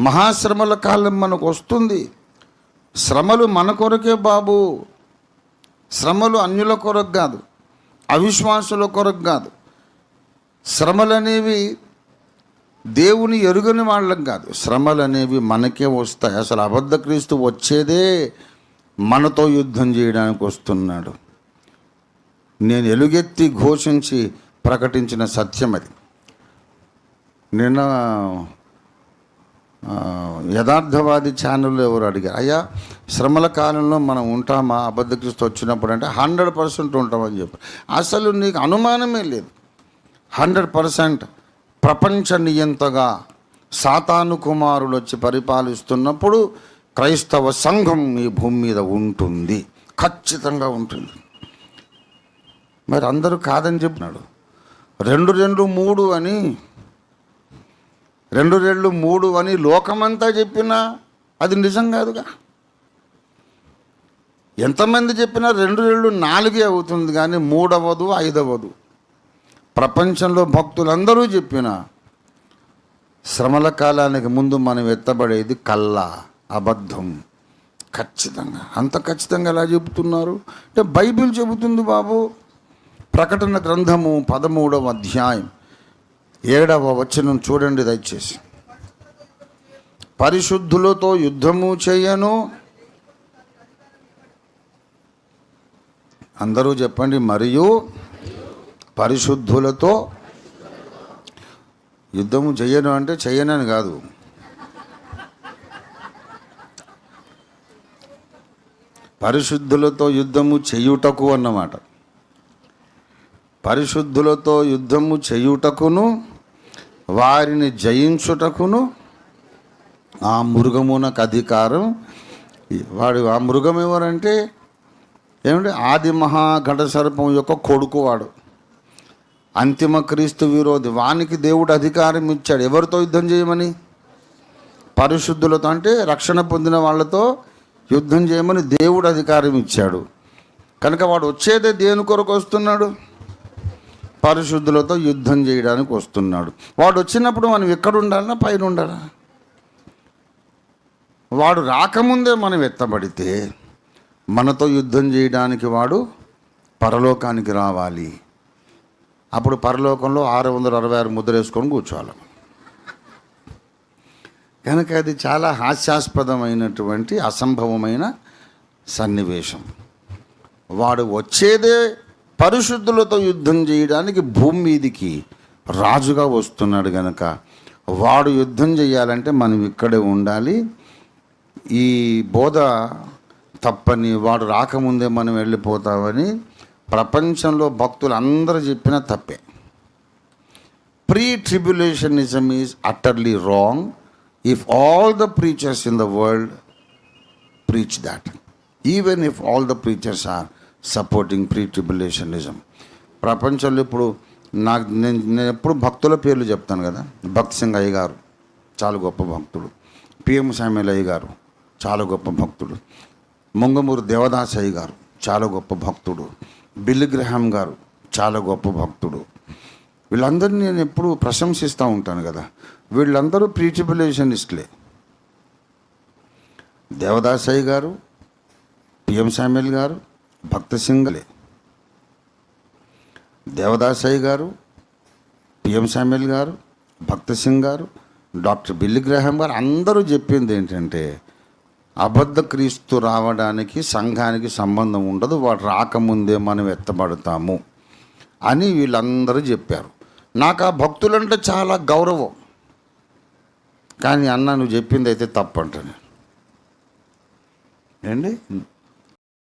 మహాశ్రమల కాలం మనకు వస్తుంది. శ్రమలు మన కొరకే బాబు. శ్రమలు అన్యుల కొరకు కాదు అవిశ్వాసుల కొరకు కాదు. శ్రమలు అనేవి దేవుని ఎరుగని వాళ్ళకి కాదు. శ్రమలు అనేవి మనకే వస్తాయి. అసలు అబద్ధ క్రీస్తు వచ్చేదే మనతో యుద్ధం చేయడానికి వస్తున్నాడు. నేను ఎలుగెత్తి ఘోషించి ప్రకటించిన సత్యం అది. నిన్న యథార్థవాది ఛానల్లో ఎవరు అడిగారు? అయ్యా శ్రమల కాలంలో మనం ఉంటామా? అబద్ధ వచ్చినప్పుడు అంటే హండ్రెడ్ పర్సెంట్ ఉంటామని చెప్పారు. అసలు నీకు అనుమానమే లేదు. హండ్రెడ్ పర్సెంట్ ప్రపంచ నియంతగా సాతాను కుమారులు వచ్చి పరిపాలిస్తున్నప్పుడు క్రైస్తవ సంఘం ఈ భూమి మీద ఉంటుంది. ఖచ్చితంగా ఉంటుంది. మరి అందరూ కాదని చెప్పినాడు. రెండు రెండు మూడు అని రెండు రెళ్ళు మూడు అని లోకమంతా చెప్పినా అది నిజం కాదుగా. ఎంతమంది చెప్పినా రెండు రెళ్ళు నాలుగే అవుతుంది కానీ మూడవదు ఐదవదు. ప్రపంచంలో భక్తులందరూ చెప్పిన శ్రమల కాలానికి ముందు మనం ఎత్తబడేది కళ్ళ అబద్ధం. ఖచ్చితంగా. అంత ఖచ్చితంగా ఎలా చెబుతున్నారు? అంటే బైబిల్ చెబుతుంది బాబు. ప్రకటన గ్రంథము పదమూడవ అధ్యాయం. ఏడవ వచనం చూడండి దయచేసి. పరిశుద్ధులతో యుద్ధము చేయను. అందరూ చెప్పండి మరియు పరిశుద్ధులతో యుద్ధము చేయను అంటే చెయ్యనని కాదు. పరిశుద్ధులతో యుద్ధము చేయుటకు అన్నమాట. పరిశుద్ధులతో యుద్ధము చేయుటకును వారిని జయించుటకును ఆ మృగమునకు అధికారం. వాడు ఆ మృగం ఎవరంటే ఏమంటే ఆది మహాఘట సర్పం యొక్క కొడుకు వాడు. అంతిమ క్రీస్తు విరోధి. వానికి దేవుడు అధికారం ఇచ్చాడు. ఎవరితో యుద్ధం చేయమని? పరిశుద్ధులతో అంటే రక్షణ పొందిన వాళ్ళతో యుద్ధం చేయమని దేవుడు అధికారం ఇచ్చాడు. కనుక వాడు వచ్చేదే దేని కొరకు వస్తున్నాడు? పరిశుద్ధులతో యుద్ధం చేయడానికి వస్తున్నాడు. వాడు వచ్చినప్పుడు మనం ఎక్కడ ఉండాలన్నా పైన ఉండాలా వాడు రాకముందే మనం ఎత్తబడితే మనతో యుద్ధం చేయడానికి వాడు పరలోకానికి రావాలి. అప్పుడు పరలోకంలో ఆరు వందల అరవై ఆరు ముద్ర వేసుకొని కూర్చోవాలి. కనుక అది చాలా హాస్యాస్పదమైనటువంటి అసంభవమైన సన్నివేశం. వాడు వచ్చేదే పరిశుద్ధులతో యుద్ధం చేయడానికి భూమి మీదికి రాజుగా వస్తున్నాడు గనక వాడు యుద్ధం చేయాలంటే మనం ఇక్కడే ఉండాలి. ఈ బోధ తప్పని వాడు రాకముందే మనం వెళ్ళిపోతామని ప్రపంచంలో భక్తులు అందరూ చెప్పిన తప్పే. Pre tribulationism is utterly wrong if all the preachers in the world preach that even if all the preachers are supporting pre tribulationism ప్రపంచంలో ఇప్పుడు నాకు నేను నేను ఎప్పుడు భక్తుల పేర్లు చెప్తాను కదా. భక్త్ సింగ్ అయ్య గారు చాలా గొప్ప భక్తుడు. పిఎం సామ్యుల్ అయ్య గారు చాలా గొప్ప భక్తుడు. ముంగమూరు దేవదాస్ అయ్య గారు చాలా గొప్ప భక్తుడు. బిల్ గ్రహాం గారు చాలా గొప్ప భక్తుడు. వీళ్ళందరినీ నేను ఎప్పుడు ప్రశంసిస్తూ ఉంటాను కదా. వీళ్ళందరూ ప్రీటిబులేషనిస్ట్లే దేవదాసయ్య గారు పిఎం సామ్యుల్ గారు భక్త సింగలే. దేవదాసయ్య గారు పిఎం శామ్యుల్ గారు భక్త సింగ్ గారు డాక్టర్ బిల్లి గ్రహం గారు అందరూ చెప్పింది ఏంటంటే అబద్ధ క్రీస్తు రావడానికి సంఘానికి సంబంధం ఉండదు వాడు రాకముందే మనం ఎత్తబడతాము అని వీళ్ళందరూ చెప్పారు. నాకు ఆ భక్తులంటే చాలా గౌరవం. కానీ అన్న నువ్వు చెప్పింది అయితే తప్పంట నేను. ఏండి